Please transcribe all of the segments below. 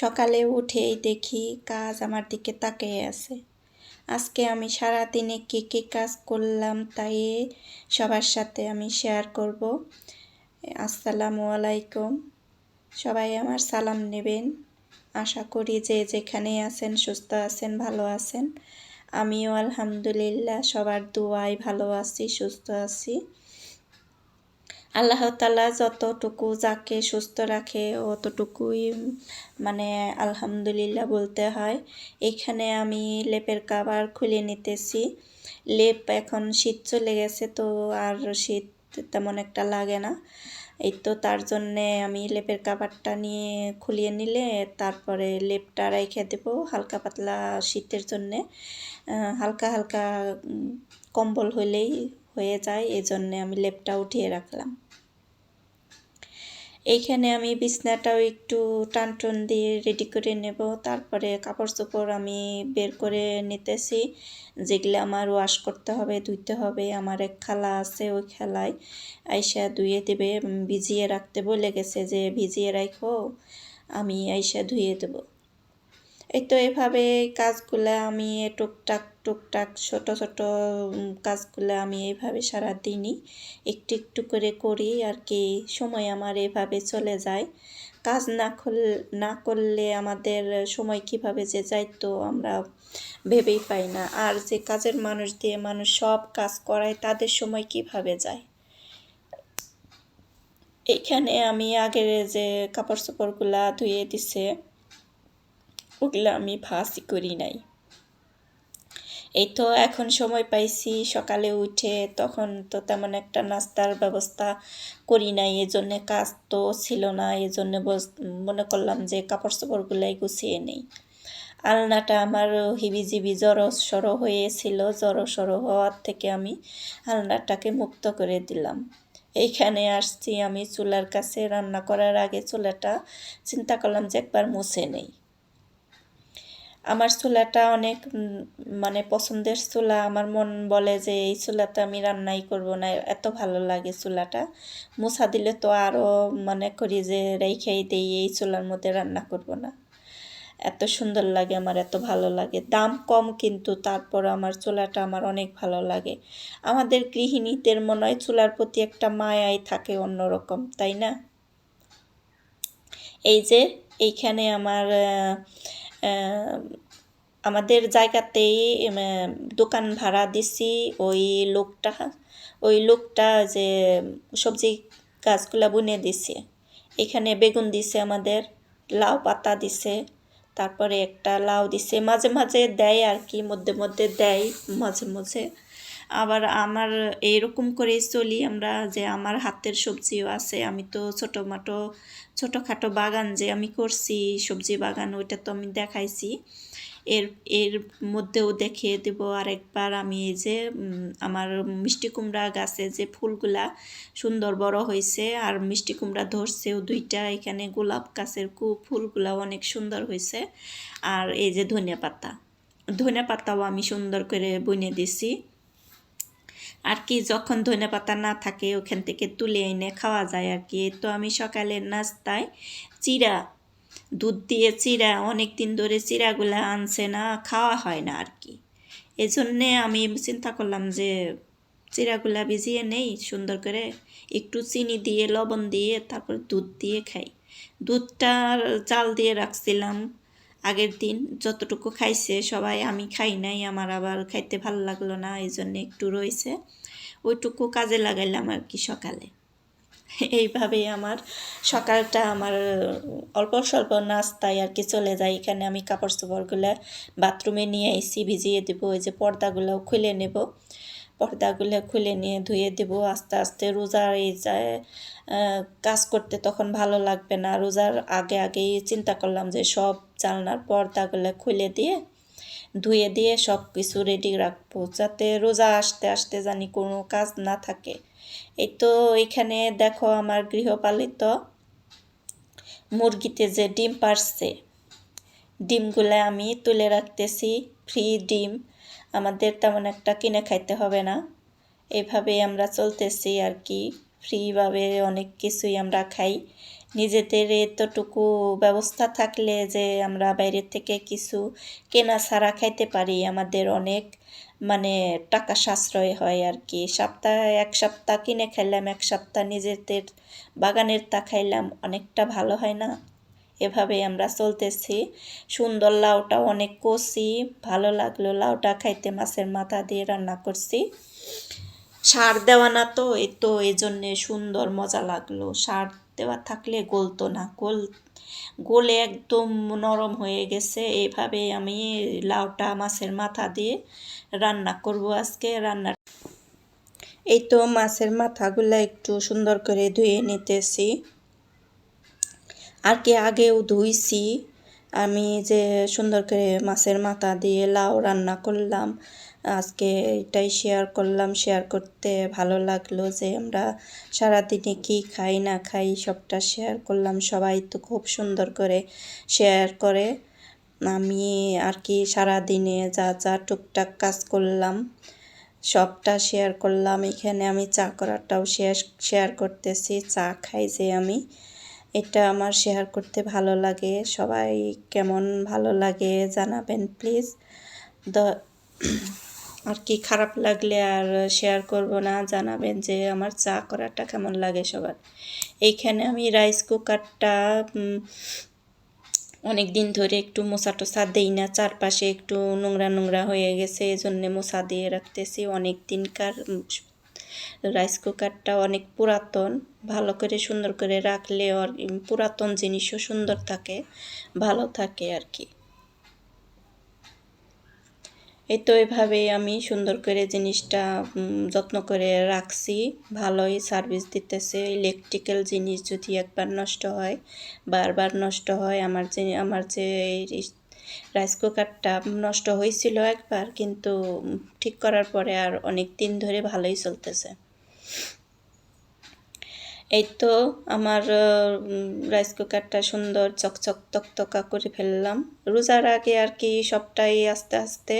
সকালে উঠেই দেখি কাজ আমার দিকে তাকিয়ে আছে। আজকে আমি সারা দিনে কী কী কাজ করলাম তাই সবার সাথে আমি শেয়ার করব। আসসালামু আলাইকুম। সবাই আমার সালাম নেবেন। আশা করি যে যেখানে আছেন, সুস্থ আছেন, ভালো আছেন। আমিও আলহামদুলিল্লাহ সবার দোয়ায় ভালো আছি, সুস্থ আছি। আল্লাহ তালা যতটুকু যাকে সুস্থ রাখে অতটুকুই মানে আলহামদুলিল্লাহ বলতে হয়। এখানে আমি লেপের কাবার খুলে নিতেছি। লেপ এখন শীত চলে গেছে তো আর শীত তেমন একটা লাগে না। এই তো তার জন্যে আমি লেপের কাবারটা নিয়ে খুলিয়ে নিলে তারপরে লেপটা রেখে দেবো হালকা পাতলা শীতের জন্যে। হালকা হালকা কম্বল হলেই হয়ে যায় এই জন্যে আমি লেপটা উঠিয়ে রাখলাম। এইখানে আমি বিছনাটাও একটু টন দিয়ে রেডি করে নেব। তারপরে কাপড় চোপড় আমি বের করে নিতেছি। যেগুলো আমার ওয়াশ করতে হবে, ধুইতে হবে, আমার এক খালা আছে, ওই খেলায় আইসা ধুয়ে দেবে। ভিজিয়ে রাখতে বলে গেছে যে, ভিজিয়ে রাখো আমি আইসা ধুয়ে দেবো। এই তো এভাবে কাজগুলো আমি টুকটাক টুকটাক, ছোট ছোট কাজগুলো আমি এভাবে সারা দিনই একটু একটু করে করি আর কি। সময় আমার এভাবে চলে যায়। কাজ না না করলে আমাদের সময় কীভাবে যে যাইতো আমরা ভেবেই পাই না। আর যে কাজের মানুষ দিয়ে মানুষ সব কাজ করায় তাদের সময় কীভাবে যায়? এখানে আমি আগের যে কাপড় চোপড়গুলা ধুয়ে দিছে ওগুলো আমি ভাসি করি নাই। এই তো এখন সময় পাইছি, সকালে উঠে তখন তো তেমন একটা নাস্তার ব্যবস্থা করি নাই, এজন্য কাজ তো ছিল না, এজন্য মনে করলাম যে কাপড় চোপড়গুলাই গুছিয়ে নেই। আলনাটা আমার হিবিজিবি জড়ো সড়ো হয়েছিল, জড়ো সড়ো হওয়ার থেকে আমি আলনাটাকে মুক্ত করে দিলাম। এইখানে আসছি আমি চুলার কাছে, রান্না করার আগে চুলাটা চিন্তা করলাম যে একবার মুছে নেই। আমার চুলাটা অনেক মানে পছন্দের চুলা। আমার মন বলে যে এই চুলাতে আমি রান্নাই করব না, এত ভালো লাগে চুলাটা। মোছা দিলে তো আরও মনে করি যে রেখেই দিই, এই চুলার মধ্যে রান্না করব না। এত সুন্দর লাগে, আমার এত ভালো লাগে। দাম কম কিন্তু তারপর আমার চুলাটা আমার অনেক ভালো লাগে। আমাদের গৃহিণীদের মনে হয় চুলার প্রতি একটা মায়াই থাকে অন্যরকম, তাই না? এই যে, এইখানে আমার আমাদের জায়গাতেই দোকান ভাড়া দিছি ওই লোকটা ওই লোকটা যে সবজি গাছগুলা বুনে দিছে। এখানে বেগুন দিছে আমাদের, লাউ পাতা দিছে, তারপরে একটা লাউ দিছে। মাঝে মাঝে দেয় আর কি, মধ্যে মধ্যে দেয়, মাঝে মাঝে। আবার আমার এইরকম করেই চলি আমরা যে আমার হাতের সবজিও আছে। আমি তো ছোটো মাটো ছোটোখাটো বাগান যে আমি করছি, সবজি বাগান, ওইটা তো আমি দেখাইছি। এর এর মধ্যেও দেখিয়ে দেব আরেকবার আমি এই যে আমার মিষ্টি কুমড়া গাছে যে ফুলগুলা সুন্দর বড় হয়েছে আর মিষ্টি কুমড়া ধরছেও দুইটা, এখানে গোলাপ গাছের কু ফুলগুলা অনেক সুন্দর হয়েছে আর এই যে ধনিয়া পাতা, ধনিয়া পাতাও আমি সুন্দর করে বনে দিছি। আর কি, যখন ধনে পাতা না থাকে ওখান থেকে তুলে এনে খাওয়া যায় আর কি। তো আমি সকালের নাস্তায় চিরা, দুধ দিয়ে চিরা অনেক দিন ধরে চিরাগুলা আনছে না, খাওয়া হয় না আর কি। এজন্যে আমি চিন্তা করলাম যে চিরাগুলা ভিজিয়ে নেই, সুন্দর করে একটু চিনি দিয়ে, লবণ দিয়ে, তারপর দুধ দিয়ে খাই। দুধটা চাল দিয়ে রাখছিলাম। আগের দিন যতটুকু খাইছে, সবাই আমি খাই নাই, আমার আবার খাইতে ভালো লাগল না এই জন্য একটু রয়েছে ওইটুকু কাজে লাগাইলাম আর কি সকালে। এইভাবেই আমার সকালটা আমার অল্প স্বল্প নাস্তায় আর কি চলে যায়। এখানে আমি কাপড় চোপড়গুলো বাথরুমে নিয়ে এসি ভিজিয়ে দেবো, ওই যে পর্দাগুলোও খুলে নেব। পর্দাগুলো খুলে নিয়ে ধুয়ে দেব, আস্তে আস্তে রোজার এই কাজ করতে তখন ভালো লাগবে না। রোজার আগে আগেই চিন্তা করলাম যে সব জানলার পর্দাগুলো খুলে দিয়ে, ধুয়ে দিয়ে সব কিছু রেডি রাখব যাতে রোজা আসতে আসতে জানি কোনো কাজ না থাকে। এই তো এখানে দেখো আমার গৃহপালিত মুরগিতে যে ডিম পারছে, ডিমগুলো আমি তুলে রাখতেছি ফ্রি ডিম। আমাদের তেমন একটা কিনে খাইতে হবে না। এভাবে আমরা চলতেছি আর কি। ফ্রিভাবে অনেক কিছুই আমরা খাই। নিজেদের এতটুকু ব্যবস্থা থাকলে যে আমরা বাইরের থেকে কিছু কেনা ছাড়া খাইতে পারি, আমাদের অনেক মানে টাকা সাশ্রয় হয় আর কি। সপ্তাহে এক সপ্তাহ কিনে খাইলাম, এক সপ্তাহ নিজেদের বাগানের তা খাইলাম, অনেকটা ভালো হয় না? এভাবে আমরা চলতেছি। সুন্দর লাউটা অনেক কষি, ভালো লাগল লাউটা খাইতে, মাছের মাথা দিয়ে রান্না করছি। সার দেওয়া না তো এই তো এই জন্যে সুন্দর মজা লাগল। সার দেওয়া থাকলে গলতো না, গোল, গোলে একদম নরম হয়ে গেছে। এইভাবে আমি লাউটা মাছের মাথা দিয়ে রান্না করব আজকে রান্না এই তো মাছের মাথাগুলো একটু সুন্দর করে ধুয়ে নিতেছি। আর কি আগেও ধুইছি। আমি যে সুন্দর করে মাছের মাথা দিয়ে লাউ রান্না করলাম, আজকে এটাই শেয়ার করলাম। শেয়ার করতে ভালো লাগল যে আমরা সারাদিনে কি খাই, না খাই, সবটা শেয়ার করলাম। সবাই তো খুব সুন্দর করে শেয়ার করে। আমি আর কি সারাদিনে যা যা টুকটাক কাজ করলাম, সবটা শেয়ার করলাম। এখানে আমি চা করাটাও শেয়ার শেয়ার করতেছি। চা খাই যে আমি। এটা আমার শেয়ার করতে ভালো লাগে। সবাই কেমন ভালো লাগে জানাবেন প্লিজ দ, আর কি খারাপ লাগলে আর শেয়ার করব না, জানাবেন যে আমার চা করাটা কেমন লাগে সবার। এইখানে আমি রাইস কুকারটা অনেক দিন ধরে একটু মোছা টোসা দেই না, চারপাশে একটু নোংরা নোংরা হয়ে গেছে এই জন্যে মোছা দিয়ে রাখতেছি। অনেক দিনকার রাইস কুকারটা অনেক পুরাতন, ভালো করে সুন্দর করে রাখলে আর পুরাতন জিনিসও সুন্দর থাকে, ভালো থাকে আর কি। এই তো এভাবে আমি সুন্দর করে জিনিসটা যত্ন করে রাখছি, ভালোই সার্ভিস দিতেছে ইলেকট্রিক্যাল জিনিস যদি একবার নষ্ট হয়, বারবার নষ্ট হয়, আমার যে আমার যে রাইস কুকারটা নষ্ট হয়েছিল একবার, কিন্তু ঠিক করার পরে আর অনেক দিন ধরে ভালোই চলতেছে। এই তো আমার রাইস কুকারটা সুন্দর চকচক তকতকা করে ফেললাম। রোজার আগে আর কি সবটাই আস্তে আস্তে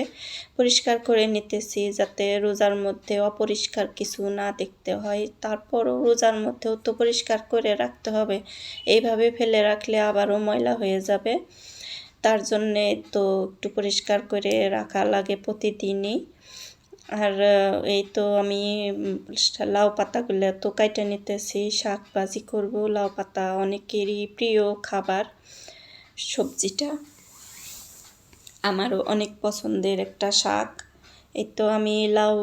পরিষ্কার করে নিতেছি, যাতে রোজার মধ্যে অপরিষ্কার কিছু না দেখতে হয়। তারপরও রোজার মধ্যেও তো পরিষ্কার করে রাখতে হবে। এইভাবে ফেলে রাখলে আবারও ময়লা হয়ে যাবে। তার জন্যে তো একটু পরিষ্কার করে রাখা লাগে প্রতিদিনই। আর এই তো আমি লাউ পাতাগুলো তো কাইটে নিতেছি, শাক ভাজি করব, লাউ পাতা অনেকেরই প্রিয় খাবার। সবজিটা আমারও অনেক পছন্দের একটা শাক। এই তো আমি লাউ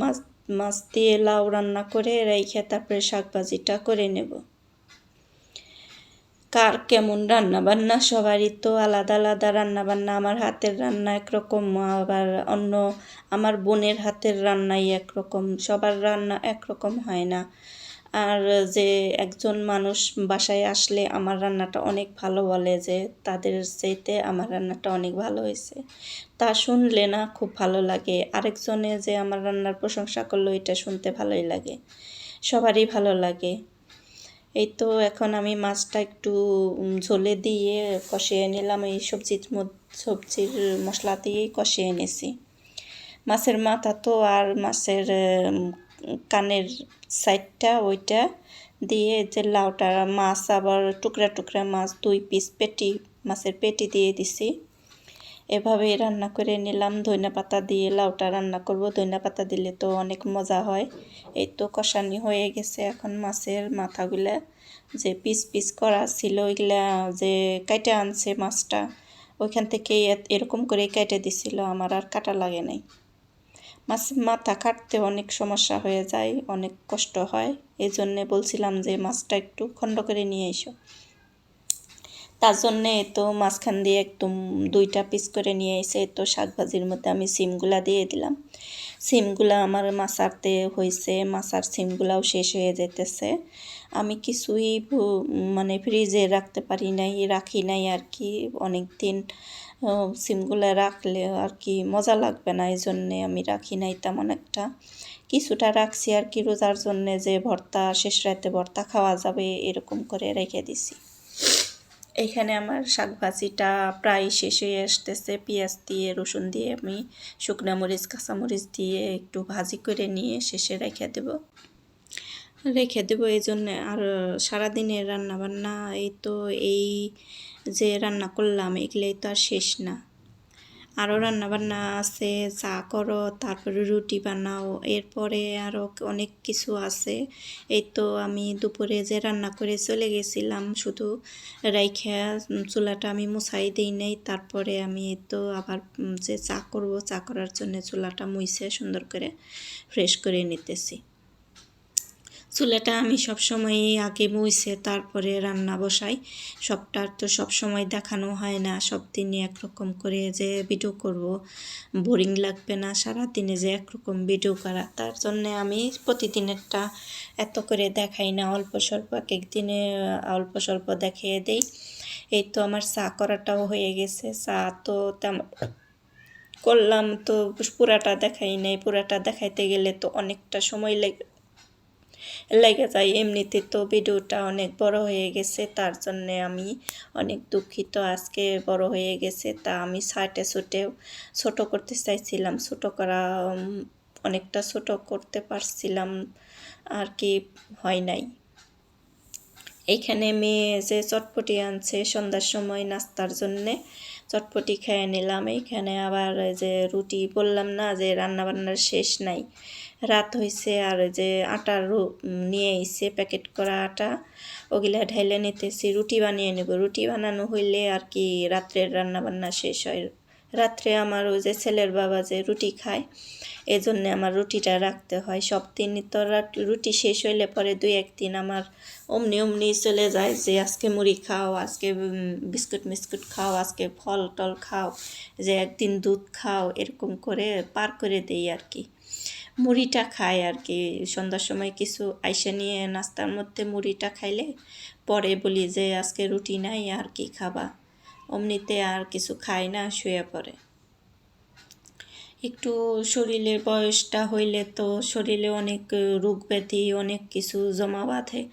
মাছ মাছ দিয়ে লাউ রান্না করে রেখে তারপরে শাক ভাজিটা করে নেব। কার কেমন রান্না বান্না সবারই তো আলাদা আলাদা রান্না বান্না আমার হাতের রান্না একরকম, আবার অন্য আমার বোনের হাতের রান্নাই একরকম। সবার রান্না একরকম হয় না। আর যে একজন মানুষ বাসায় আসলে আমার রান্নাটা অনেক ভালো বলে যে তাদের চাইতে আমার রান্নাটা অনেক ভালো হয়েছে। তা শুনলে না খুব ভালো লাগে। আরেকজনে যে আমার রান্নার প্রশংসা করল, এটা শুনতে ভালোই লাগে। সবারই ভালো লাগে। এই তো এখন আমি মাছটা একটু ঝোলে দিয়ে কষিয়ে নিলাম। এই সবজির সবজির মশলা দিয়েই কষিয়ে এনেছি মাছের মাথা তো আর মাছের কানের সাইডটা ওইটা দিয়ে যে লাউটা মাছ আবার টুকরা টুকরা মাছ দুই পিস পেটি, মাছের পেটি দিয়ে দিছি। এভাবে রান্না করে নিলাম। ধনিয়া পাতা দিয়ে লাউটা রান্না করব। ধনিয়া পাতা দিলে তো অনেক মজা হয়। এই তো কষানি হয়ে গেছে এখন মাছের মাথাগুলা। যে পিস পিস করা ছিল, ওইগুলা যে কাটে আনছে মাছটা, ওইখান থেকে এরকম করে কেটে দিছিল। আমার আর কাটা লাগে নাই। মাছ মাথা কাটতে অনেক সমস্যা হয়ে যায়, অনেক কষ্ট হয়। এই জন্যে বলছিলাম যে মাছটা একটু খণ্ড করে নিয়ে এসো। তার জন্যে তো মাঝখান দিয়ে একদম দুইটা পিস করে নিয়ে এসে তো শাক ভাজির মধ্যে আমি সিমগুলা দিয়ে দিলাম। সিমগুলা আমার মাছারতে হয়েছে মাছার সিমগুলাও শেষ হয়ে যেতেছে আমি কিছুই মানে ফ্রিজে রাখতে পারি নাই, রাখি নাই আর কি অনেক দিন সিমগুলা রাখলে আর কি মজা লাগবে না এই জন্যে আমি রাখি নাই তেমন একটা। কিছুটা রাখছি আর কি রোজার জন্যে যে ভর্তা, শেষ রাতে ভর্তা খাওয়া যাবে এরকম করে রেখে দিছি। এখানে আমার শাক ভাজিটা প্রায় শেষ হয়ে আসতেছে, পেঁয়াজ দিয়ে, রসুন দিয়ে আমি শুকনা মরিচ কাঁচামরিচ দিয়ে একটু ভাজি করে নিয়ে শেষে রেখে দেব। রেখে দেব এই জন্যে। আর সারাদিনের রান্নাবান্না এই তো এই যে রান্না করলাম এগুলোই তো আর শেষ না। আরও রান্না বান্না আছে, চা করো, তারপরে রুটি বানাও, এরপরে আরও অনেক কিছু আছে। এই তো আমি দুপুরে যে রান্না করে চলে গেছিলাম, শুধু রাইখা চুলাটা আমি মুছাই দিই নাই, তারপরে আমি তো আবার যে চা করব, চা করার জন্য চুলাটা মুইছে সুন্দর করে, ফ্রেশ করে নিতেছি। চুলাটা আমি সব সময় আগে মুইছে, তারপরে রান্না বসাই। সবটা তো সব সময় দেখানো হয় না সব দিনই একরকম করে যে ভিডিও করব। বোরিং লাগবে না সারা দিনে যে একরকম ভিডিও করা। তার জন্যে আমি প্রতিদিনেরটা এত করে দেখাই না, অল্প স্বল্প এক এক দিনে অল্প স্বল্প দেখিয়ে দেই। এই তো আমার চা করাটাও হয়ে গেছে। চা তো তেমন করলাম তো পুরাটা দেখাই নাই। পুরাটা দেখাইতে গেলে তো অনেকটা সময় লেগে লেগে যায়। এমনিতে তো ভিডিওটা অনেক বড় হয়ে গেছে, তার জন্যে আমি অনেক দুঃখিত। আজকে বড় হয়ে গেছে, তা আমি সাইটে ছুটেও ছোট করতে চাইছিলাম। ছোট করা অনেকটা ছোট করতে পারছিলাম, আর কি হয় নাই। এইখানে মেয়ে যে চটপটি আনছে সন্ধ্যার সময় নাস্তার জন্যে চটপটি খেয়ে নিলাম। এইখানে আবার যে রুটি বললাম না যে রান্না বান্নার শেষ নাই। রাত হয়েছে আর যে আটার নিয়ে এসে প্যাকেট করা আটা। ওগুলা ঢেলে নিতেছি। রুটি বানিয়ে নেব। রুটি বানানো হইলে আর কি রাত্রের রান্না বান্না শেষ হয়। রাত্রে আমার ওই যে ছেলের বাবা যে রুটি খায় এই জন্যে আমার রুটিটা রাখতে হয়। সব দিনই তো রুটি শেষ হইলে পরে দুই একদিন আমার অমনি অমনি চলে যায় যে আজকে মুড়ি খাও, আজকে বিস্কুট মিস্কুট খাও, আজকে ফল টল খাও, যে একদিন দুধ খাও, এরকম করে পার করে দেই আর কি। মুড়িটা খায় আর কি। সন্ধ্যার সময় কিছু আইসা নিয়ে নাস্তার মধ্যে মুড়িটা খাইলে পরে বলি যে আজকে রুটি নাই, আর কি খাবা? অমনিতে আর কিছু খায় না, শুয়ে পড়ে। একটু শরীরের বয়সটা হইলে তো শরীরে অনেক রোগ ব্যাধি, অনেক কিছু জমা বাঁধে।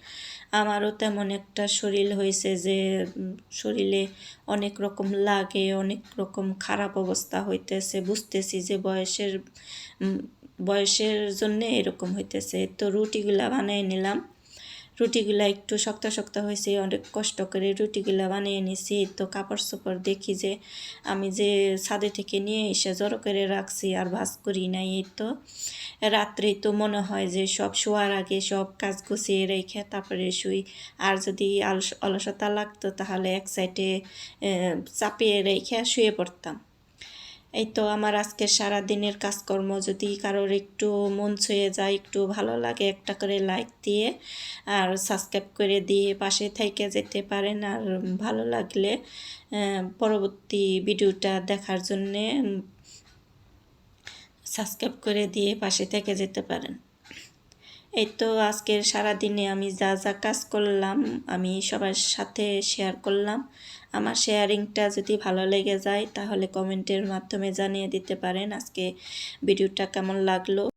আমারও তেমন একটা শরীর হয়েছে যে শরীরে অনেক রকম লাগে, অনেক রকম খারাপ অবস্থা হইতেছে। বুঝতেছি যে বয়সের বয়সের জন্যে এরকম হইতেছে। তো রুটিগুলা বানিয়ে নিলাম। রুটিগুলা একটু শক্ত শক্ত হয়েছে, অনেক কষ্ট করে রুটিগুলা বানিয়ে নিছি। তো কাপড় চোপড় দেখি যে আমি যে ছাদে থেকে নিয়ে এসে জড়ো করে রাখছি আর ভাজ করি নাই, এই তো রাত্রে তো মনে হয় যে সব শোয়ার আগে সব কাজ গুছিয়ে রেখে তারপরে শুই। আর যদি আলস অলসতা লাগতো তাহলে এক সাইডে চাপিয়ে রেখে শুয়ে পড়তাম। এই তো আমার আজকের সারা দিনের কাজকর্ম, যদি কারোর একটু মন ছুঁয়ে যায়, একটু ভালো লাগে, একটা করে লাইক দিয়ে আর সাবস্ক্রাইব করে দিয়ে পাশে থেকে যেতে পারেন। আর ভালো লাগলে পরবর্তী ভিডিওটা দেখার জন্যে সাবস্ক্রাইব করে দিয়ে পাশে থেকে যেতে পারেন। এই তো আজকের সারা দিনে আমি যা যা কাজ করলাম, আমি সবার সাথে শেয়ার করলাম। আমার শেয়ারিংটা যদি ভালো লেগে যায়, তাহলে কমেন্টের মাধ্যমে জানিয়ে দিতে পারেন আজকে ভিডিওটা কেমন লাগল।